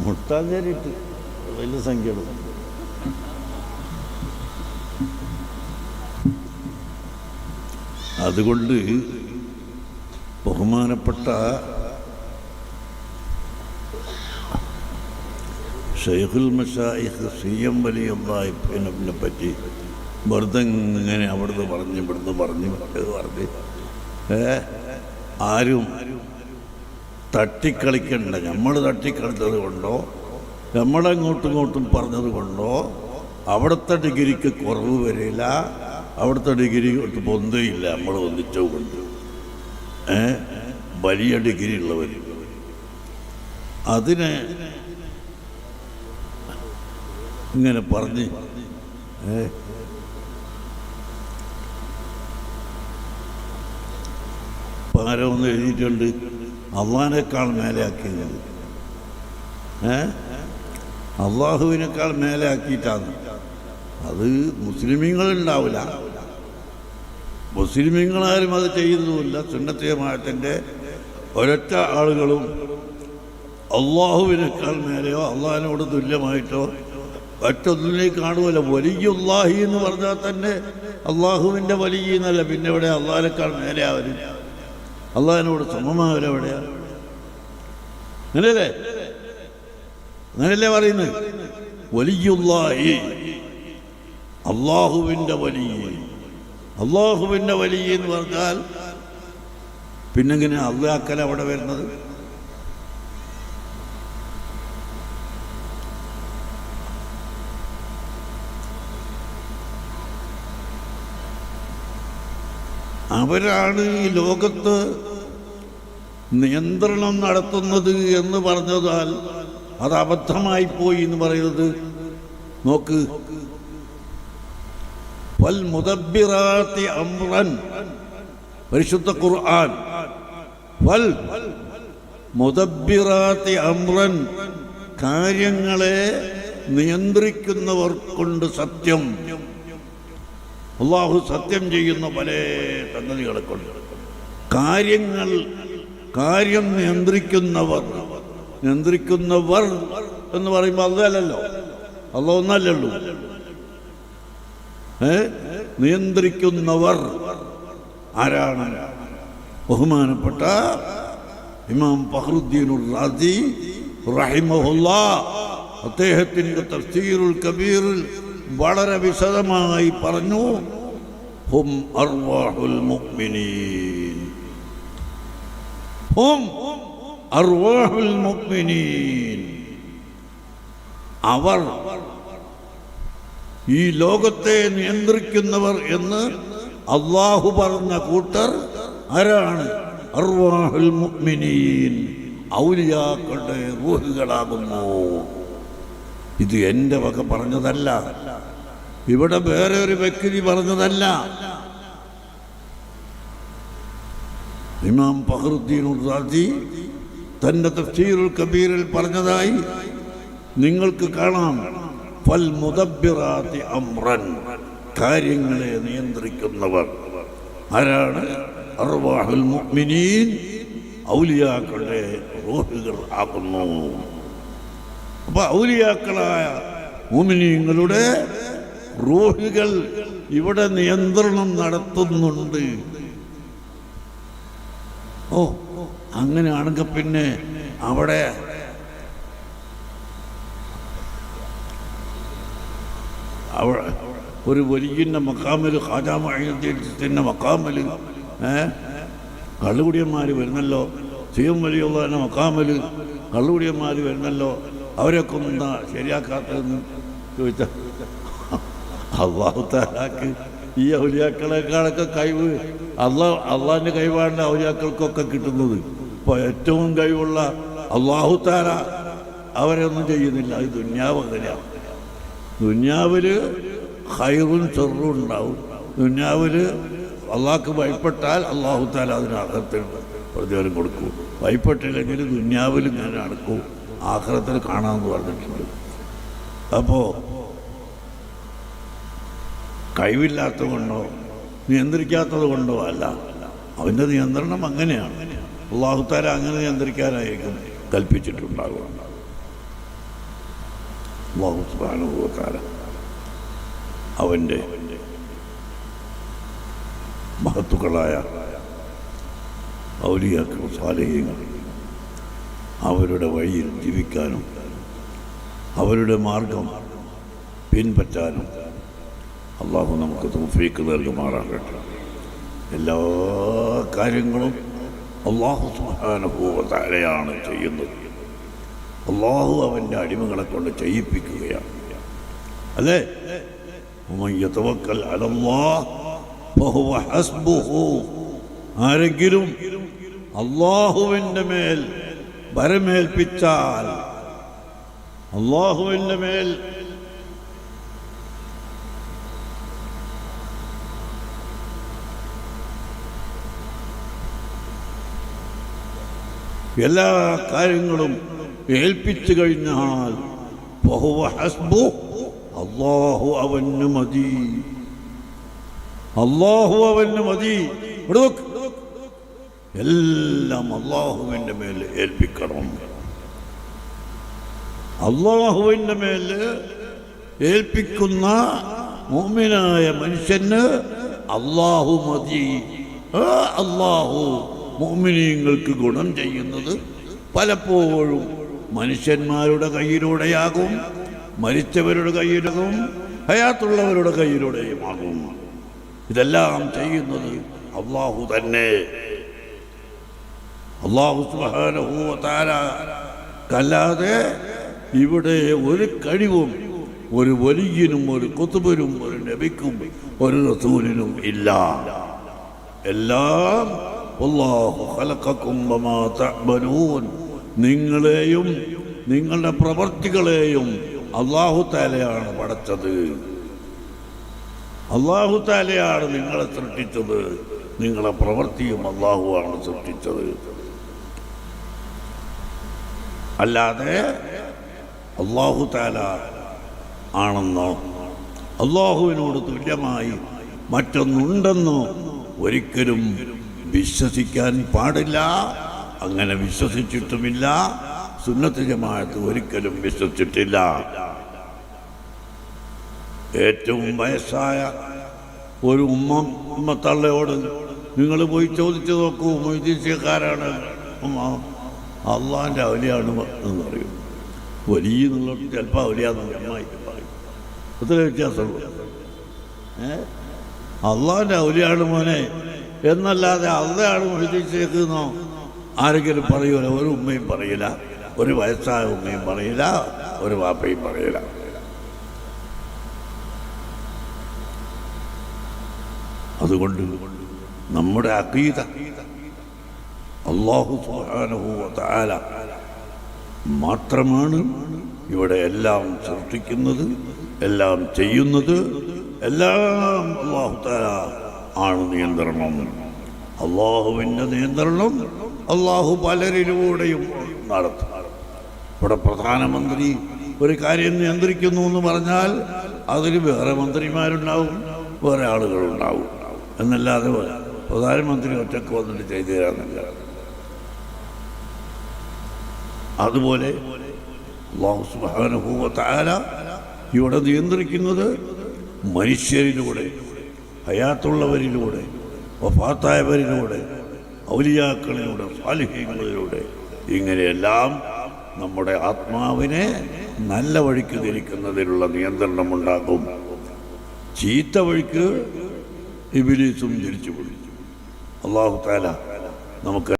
മുട്ടാഞ്ചേരിട്ട് വലിയ സംഖ്യകൾ. അതുകൊണ്ട് ബഹുമാനപ്പെട്ട ഷെയ്ഖുൽ മഷായിഖ് സി എം വലിയ വലിയുള്ളാഹിനെ പറ്റി വെറുതെ ഇങ്ങനെ അവിടുന്ന് പറഞ്ഞ് ഇവിടുന്ന് പറഞ്ഞ് പറഞ്ഞ്. ഏ? ആരും തട്ടിക്കളിക്കണ്ട. നമ്മൾ തട്ടിക്കളിച്ചത് കൊണ്ടോ നമ്മളങ്ങോട്ടും ഇങ്ങോട്ടും പറഞ്ഞത് കൊണ്ടോ അവിടുത്തെ ഡിഗ്രിക്ക് കുറവ് വരില്ല. അവിടുത്തെ ഡിഗ്രി ഒട്ട് പൊന്തയില്ല. നമ്മൾ ഒന്നിച്ചോ കൊണ്ട്. ഏ? വലിയ ഡിഗ്രി ഉള്ളവർ അതിനെ ഇങ്ങനെ പറഞ്ഞ് ഒന്ന് എഴുതിയിട്ടുണ്ട്. അള്ളാഹിനേക്കാൾ മേലെയാക്കിയത്. ഏ? അള്ളാഹുവിനേക്കാൾ മേലെയാക്കിയിട്ടാണ്. അത് മുസ്ലിമീങ്ങളുണ്ടാവില്ല. മുസ്ലിമീങ്ങളാരും അത് ചെയ്യുന്നുമില്ല സുന്നത്തിയമായത്തിന്റെ ഒരൊറ്റ ആളുകളും അള്ളാഹുവിനേക്കാൾ മേലെയോ അള്ളാഹിനോട് തുല്യമായിട്ടോ മറ്റൊന്നിനെ കാണുമല്ല വലിയുല്ലാഹി എന്ന് പറഞ്ഞാൽ തന്നെ അള്ളാഹുവിന്റെ വലിയ എന്നല്ല. പിന്നെ ഇവിടെ അള്ളാഹിനേക്കാൾ മേലെ അള്ളാഹിനോട് സമമാവരെവിടെയാ അങ്ങനെയല്ലേ? അങ്ങനെയല്ലേ പറയുന്നത്? വലിയുള്ളാഹി അള്ളാഹുവിന്റെ വലിയ അള്ളാഹുവിന്റെ വലിയ എന്ന് പറഞ്ഞാൽ പിന്നെങ്ങനെ അള്ളാഹക്കല അവിടെ വരുന്നത്? അവരാണ് ഈ ലോകത്ത് നിയന്ത്രണം നടത്തുന്നത് എന്ന് പറഞ്ഞതാൽ അത് അബദ്ധമായി പോയി എന്ന് പറയുന്നത്. നോക്ക്. വൽ പരിശുദ്ധ ഖുർആൻ. വൽ കാര്യങ്ങളെ നിയന്ത്രിക്കുന്നവർ കൊണ്ട് സത്യം. അള്ളാഹു സത്യം ചെയ്യുന്ന പല സംഗതികളെ കൊണ്ട് കാര്യങ്ങൾ കാര്യം നിയന്ത്രിക്കുന്നവർ നിയന്ത്രിക്കുന്നവർ എന്ന് പറയുമ്പോൾ അതല്ലല്ലോ അല്ല ഒന്നല്ലല്ലോ. നിയന്ത്രിക്കുന്നവർ ആരാണ്? ബഹുമാനപ്പെട്ട ഇമാം ഫഹ്റുദ്ദീൻ റാസി റഹിമഹുല്ലാ അദ്ദേഹത്തിന്റെ തഫ്സീറുൽ കബീറിൽ വളരെ വിശദമായി പറഞ്ഞു. ഹും അർവാഹുൽ മുഅ്മിനീൻ. ഹും അർവാഹുൽ മുഅ്മിനീൻ. അവർ ഈ ലോകത്തെ നിയന്ത്രിക്കുന്നവർ എന്ന് അള്ളാഹു പറഞ്ഞ കൂട്ടർ ആരാണ്? അർവാഹുൽ മുഅ്മിനീൻ. ഔലിയാക്കളുടെ റൂഹുകളാകുന്നു. ഇത് എന്റെ വക പറഞ്ഞതല്ല. ഇവിടെ വേറെ ഒരു വ്യക്തി പറഞ്ഞതല്ല. ഇമാം ഫഹറുദ്ദീൻ ഉർദാദി തന്റെ തഫ്സീറുൽ കബീറിൽ പറഞ്ഞതായി നിങ്ങൾക്ക് കാണാം. ഫൽ മുദബ്ബിറാത്തി അമ്രൻ കാര്യങ്ങളെ നിയന്ത്രിക്കുന്നവർ. ആരാണ്? അർവാഹുൽ മുഅ്മിനീൻ. ഔലിയാക്കളുടെ റൂഹുകൾ ആകുന്നു. അപ്പൊ ഔലിയാക്കളായ മുമിനീങ്ങളുടെ റോഹികൾ ഇവിടെ നിയന്ത്രണം നടത്തുന്നുണ്ട്. ഓ അങ്ങനെയാണെങ്കിൽ പിന്നെ അവിടെ അവിടെ ഒരു വലിയ മക്കാമിൽ ഖാജാമത്തിന്റെ മക്കാമിൽ കള്ളുകുടിയന്മാർ വരുന്നല്ലോ. സിയം വലിയുള്ള മക്കാമിൽ കള്ളുകുടിയന്മാർ വരുന്നല്ലോ. അവരൊക്കെ ഒന്നാ ശരിയാക്കാത്തതെന്ന് ചോദിച്ച അള്ളാഹു താലാക്ക് ഈ ഔലിയാക്കളെക്കാളൊക്കെ കഴിവ് അള്ളാ അള്ളാഹിന്റെ കഴിവാണ് ഔലിയാക്കൾക്കൊക്കെ കിട്ടുന്നത്. ഇപ്പോൾ ഏറ്റവും കഴിവുള്ള അള്ളാഹു താര അവരൊന്നും ചെയ്യുന്നില്ല. അത് ദുന്യാവ് അങ്ങനെയാണ് ദുന്യാവിൽ ഹൈറും ചെറും ഉണ്ടാവും. ദുന്യാവിൽ അള്ളാഹ്ക്ക് ഭയപ്പെട്ടാൽ അള്ളാഹു താര അതിന് അകത്തിൽ പ്രതിഫലം കൊടുക്കും. ഭയപ്പെട്ടില്ലെങ്കിൽ ദുന്യാവിൽ ഇങ്ങനെ നടക്കും. ആഹ്റത്തിൽ കാണാമെന്ന് പറഞ്ഞിട്ടുണ്ട്. അപ്പോൾ കഴിവില്ലാത്തത് കൊണ്ടോ നിയന്ത്രിക്കാത്തത് കൊണ്ടോ അല്ല. അവന്റെ നിയന്ത്രണം അങ്ങനെയാണ്. അള്ളാഹുത്താര അങ്ങനെ നിയന്ത്രിക്കാനായിരിക്കും കൽപ്പിച്ചിട്ടുണ്ടാകും അള്ളാഹു സുബ്ഹാനഹു വ തആല അവന്റെ മഹത്തുക്കളായ ഔലിയാക്കൾ സ്വാലഹ്യങ്ങൾ അവരുടെ വഴിയിൽ ജീവിക്കാനും അവരുടെ മാർഗം പിൻപറ്റാനും അള്ളാഹു നമുക്ക് തൂഫീക്ക് നൽകുമാറാകട്ടെ. എല്ലാ കാര്യങ്ങളും അള്ളാഹു സുഹാനുഭൂവതാരയാണ് ചെയ്യുന്നത്. അള്ളാഹു അവന്റെ അടിമകളെ കൊണ്ട് ചെയ്യിപ്പിക്കുകയാണ്. അല്ലേ? ആരെങ്കിലും അള്ളാഹുവിന്റെ മേൽ ഭരമേൽപ്പിച്ചാൽ അള്ളാഹുവിന്റെ മേൽ എല്ലാ കാര്യങ്ങളും ഏൽപ്പിച്ചു കഴിഞ്ഞാൽ അള്ളാഹു അവന് മതി അള്ളാഹു അവന് മതി ഇവിടെ. എല്ലാം അള്ളാഹുവിന്റെ മേൽ ഏൽപ്പിക്കണം. അള്ളാഹുവിന്റെ മേൽ ഏൽപ്പിക്കുന്ന മോമിനായ മനുഷ്യന് അള്ളാഹു മതി. അള്ളാഹു മോമിനീങ്ങൾക്ക് ഗുണം ചെയ്യുന്നത് പലപ്പോഴും മനുഷ്യന്മാരുടെ കയ്യിലൂടെയാകും മരിച്ചവരുടെ കയ്യിലും ഹയാത്തുള്ളവരുടെ കയ്യിലൂടെയുമാകും. ഇതെല്ലാം ചെയ്യുന്നത് അള്ളാഹു തന്നെ. അള്ളാഹു സുബ്ഹാനഹു വ തആല കല്ലാതെ ഇവിടെ ഒരു കഴിവും ഒരു വലിയനും ഒരു കുത്തുബനും ഒരു നബിക്കും ഒരു റസൂലിനും ഇല്ല. എല്ലാം നിങ്ങളെയും നിങ്ങളുടെ പ്രവർത്തികളെയും അള്ളാഹു താലയാണ് പടച്ചത്. അള്ളാഹു താലയാണ് നിങ്ങളെ സൃഷ്ടിച്ചത്. നിങ്ങളെ പ്രവൃത്തിയും അള്ളാഹുവാണ് സൃഷ്ടിച്ചത്. അല്ലാതെ അള്ളാഹു താല ആണെന്നോ അള്ളാഹുവിനോട് തുല്യമായി മറ്റൊന്നുണ്ടെന്നോ ഒരിക്കലും വിശ്വസിക്കാൻ പാടില്ല. അങ്ങനെ വിശ്വസിച്ചിട്ടുമില്ല. സുന്നത്ത് ജമാഅത്ത് ഒരിക്കലും വിശ്വസിച്ചിട്ടില്ല. ഏറ്റവും വയസ്സായ ഒരു ഉമ്മ ഉമ്മത്തള്ളയോട് നിങ്ങൾ പോയി ചോദിച്ചു നോക്കൂ. മൊയ്തീസ്യക്കാരാണ് ഉമ്മ. അള്ളാഹിന്റെ അവലിയാണ് എന്ന് പറയും. വലിയ നിങ്ങളോട്ട് ചിലപ്പോൾ അവലിയാന്ന് അമ്മായിട്ട് പറയും. അത്ര വ്യത്യാസമുള്ളൂ. ഏ? അള്ളാഹിന്റെ അവലിയാണ് മോനെ. എന്നല്ലാതെ അള്ളയാണ് മൊയ്തീസ്യക്കുന്നോ ആരെങ്കിലും പറയൂല. ഒരു ഉമ്മയും പറയില്ല. ഒരു വയസ്സായ ഉമ്മയും പറയില്ല. ഒരു വാപ്പയും പറയില്ല. അതുകൊണ്ട് നമ്മുടെ അക്കീത അള്ളാഹു സുബ്ഹാനഹു വ മാത്രമാണ് ഇവിടെ എല്ലാം സൃഷ്ടിക്കുന്നത് എല്ലാം ചെയ്യുന്നത്. എല്ലാം അള്ളാഹു താല ആണ് നിയന്ത്രണം. അള്ളാഹുവിന്റെ നിയന്ത്രണം അള്ളാഹു പലരിലൂടെയും നടത്തും. ഇവിടെ പ്രധാനമന്ത്രി ഒരു കാര്യം നിയന്ത്രിക്കുന്നു എന്ന് പറഞ്ഞാൽ അതിൽ വേറെ മന്ത്രിമാരുണ്ടാവും വേറെ ആളുകളുണ്ടാവും. എന്നല്ലാതെ പ്രധാനമന്ത്രി ഒറ്റയ്ക്ക് വന്നിട്ട് ചെയ്തു തരാന്നില്ല അതുപോലെ അള്ളാഹു തആല ഇവിടെ നിയന്ത്രിക്കുന്നത് മനുഷ്യരിലൂടെ ഹയാത്തുള്ളവരിലൂടെ വഫാത്തായവരിലൂടെ ഔലിയാക്കളിലൂടെ സാലിഹ്യങ്ങളിലൂടെ ഇങ്ങനെയെല്ലാം നമ്മുടെ ആത്മാവിനെ നല്ല വഴിക്ക് തിരിക്കുന്നതിനുള്ള നിയന്ത്രണം ഉണ്ടാകും ചീത്ത വഴിക്ക് ഇബിലീസും തിരിച്ചു പിടിച്ചു അള്ളാഹു താല നമുക്ക്